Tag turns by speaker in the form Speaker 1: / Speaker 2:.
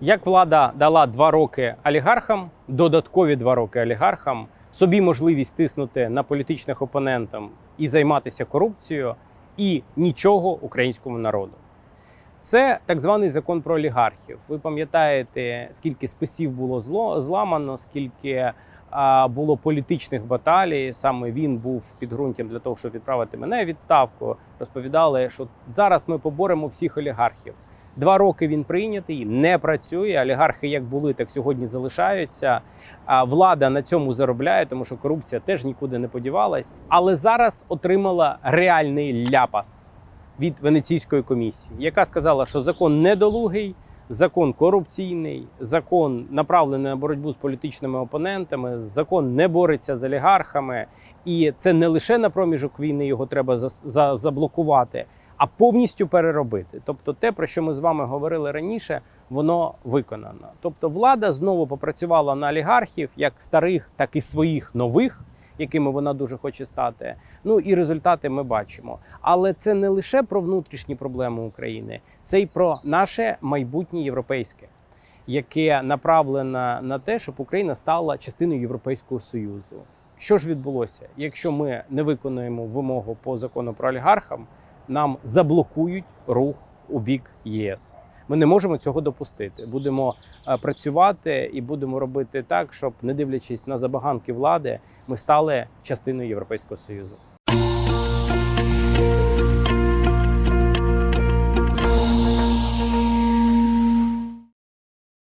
Speaker 1: Як влада дала два роки олігархам, додаткові два роки олігархам, собі можливість тиснути на політичних опонентів і займатися корупцією, і нічого українському народу. Це так званий закон про олігархів. Ви пам'ятаєте, скільки списів було зло зламано, скільки а, було політичних баталій. Саме він був підґрунтям для того, щоб відправити мене відставку. Розповідали, що зараз ми поборемо всіх олігархів. Два роки він прийнятий, не працює. Олігархи як були, так сьогодні залишаються. А влада на цьому заробляє, тому що корупція теж нікуди не подівалась. Але зараз отримала реальний ляпас від Венеційської комісії, яка сказала, що закон недолугий, закон корупційний, закон направлений на боротьбу з політичними опонентами, закон не бореться з олігархами, і це не лише на проміжок війни його треба за, за, заблокувати, а повністю переробити. Тобто, те, про що ми з вами говорили раніше, воно виконано. Тобто, влада знову попрацювала на олігархів, як старих, так і своїх нових. Якими вона дуже хоче стати, ну і результати ми бачимо. Але це не лише про внутрішні проблеми України, це й про наше майбутнє європейське, яке направлено на те, щоб Україна стала частиною Європейського союзу. Що ж відбулося? Якщо ми не виконуємо вимогу по закону про олігархам, нам заблокують рух у бік ЄС. Ми не можемо цього допустити. Будемо е, працювати і будемо робити так, щоб, не дивлячись на забаганки влади, ми стали частиною Європейського союзу.